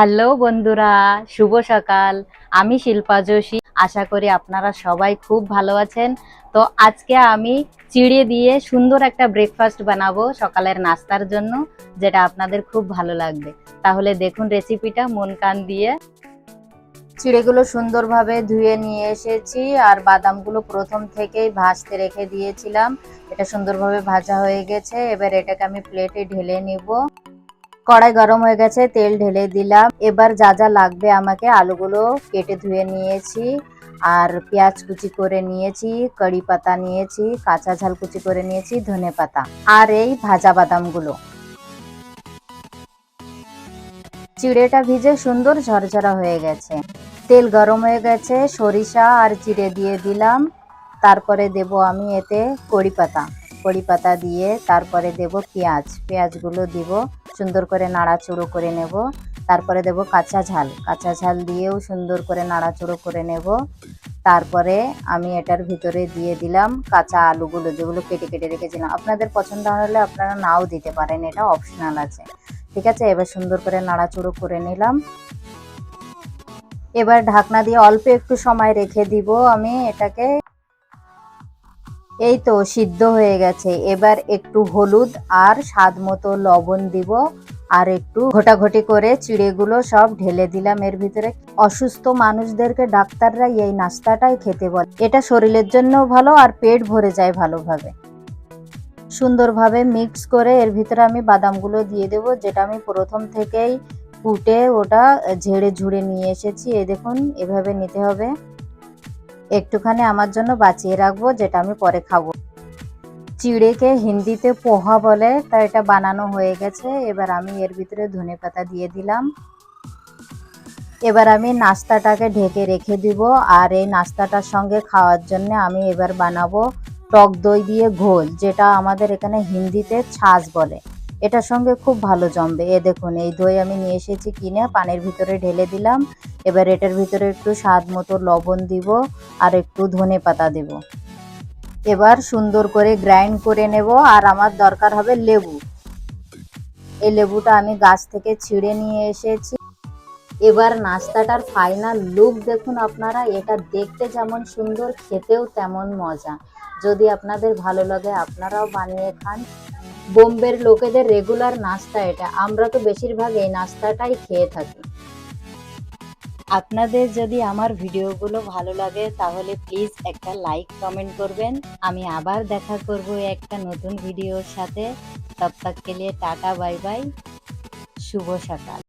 Hello বন্ধুরা, শুভ সকাল। আমি শিল্পা যোশী। আশা করি আপনারা সবাই খুব ভালো আছেন। তো আজকে আমি চিড়ে দিয়ে সুন্দর একটা ব্রেকফাস্ট বানাবো সকালের নাস্তার জন্য, যেটা আপনাদের খুব ভালো লাগবে। তাহলে দেখুন রেসিপিটা মন কান দিয়ে। চিড়েগুলো সুন্দরভাবে ধুয়ে নিয়ে এসেছি আর বাদামগুলো প্রথম থেকেই ভাজতে রেখে দিয়েছিলাম। এটা সুন্দরভাবে ভাজা হয়ে গেছে। এবার এটাকে আমি প্লেটে ঢেলে নিব। কড়াই গরম হয়ে গেছে, তেল ঢেলে দিলাম। এবার যা যা লাগবে আমাকে আলুগুলো কেটে ধুয়ে নিয়েছি, আর পেঁয়াজ কুচি করে নিয়েছি কারি পাতা নিয়েছি, কাঁচা ঝাল কুচি করে নিয়েছি, ধনে পাতা, আর এই ভাজা বাদামগুলো। চিড়েটা ভিজে সুন্দর ঝরঝরা হয়ে গেছে। তেল গরম হয়ে গেছে, সরিষা আর চিড়ে দিয়ে দিলাম। তারপরে দেব আমি এতে কড়ি পাতা। কড়ি পাতা দিয়ে তারপরে দেব পেঁয়াজ। পেঁয়াজগুলো দিব সুন্দর করে নাড়াচুড়ো করে নেব। তারপরে দেব কাঁচা ঝাল। কাঁচা ঝাল দিয়েও সুন্দর করে নাড়াচুড়ো করে নেব। তারপরে আমি এটার ভিতরে দিয়ে দিলাম কাঁচা আলুগুলো যেগুলো কেটে কেটে রেখেছিলাম। আপনাদের পছন্দ হলে আপনারা নাও দিতে পারেন, এটা অপশনাল আছে। ঠিক আছে, এবার সুন্দর করে নাড়াচুড়ো করে নিলাম। এবার ঢাকনা দিয়ে অল্প একটু সময় রেখে দিব আমি এটাকে। এই তো সিদ্ধ হয়ে গেছে। এবার একটু হলুদ আর স্বাদ মতো লবণ দিব আর একটু ঘোটাঘটি করে চিড়েগুলো সব ঢেলে দিলাম এর ভিতরে। অসুস্থ মানুষদেরকে ডাক্তাররা এই নাস্তাটাই খেতে বলে। এটা শরীরের জন্য ভালো আর পেট ভরে যায় ভালোভাবে। সুন্দরভাবে মিক্স করে এর ভিতরে আমি বাদামগুলো দিয়ে দেব, যেটা আমি প্রথম থেকেই কুটে ওটা ঝেড়ে ঝুড়ে নিয়ে এসেছি। এই দেখুন, এভাবে নিতে হবে। একটুখানি আমার জন্য বাঁচিয়ে রাখব, যেটা আমি পরে খাব। চিড়েকে হিন্দিতে পোহা বলে, তা এটা বানানো হয়ে গেছে। এবার আমি এর ভিতরে ধনে পাতা দিয়ে দিলাম। এবার আমি নাস্তাটাকে ঢেকে রেখে দিব, আর এই নাস্তাটার সঙ্গে খাওয়ার জন্য আমি এবার বানাবো টক দই দিয়ে ঘোল, যেটা আমাদের এখানে হিন্দিতে ছাঁচ বলে। এটার সঙ্গে খুব ভালো জমবে। এ দেখুন, এই দই আমি নিয়ে এসেছি কিনে, পানের ভিতরে ঢেলে দিলাম। এবার এটার ভিতরে একটু স্বাদ মতো লবণ দিব আর একটু ধনে পাতা দেব। এবার সুন্দর করে গ্রাইন্ড করে নেব আর আমার দরকার হবে লেবু। এই লেবুটা আমি গাছ থেকে ছিঁড়ে নিয়ে এসেছি। এবার নাস্তাটার ফাইনাল লুক দেখুন আপনারা, এটা দেখতে যেমন সুন্দর, খেতেও তেমন মজা। যদি আপনাদের ভালো লাগে, আপনারাও বানিয়ে খান। বোম্বের লোকেদের রেগুলার নাস্তা এটা। আমরা তো বেশিরভাগ এই নাস্তাটাই খেয়ে থাকি। আপনাদের যদি আমার ভিডিওগুলো ভালো লাগে, তাহলে প্লিজ একটা লাইক কমেন্ট করবেন। আমি আবার দেখা করব একটা নতুন ভিডিওর সাথে। তব তক কে লিয়ে টাটা বাই বাই শুভ সকাল।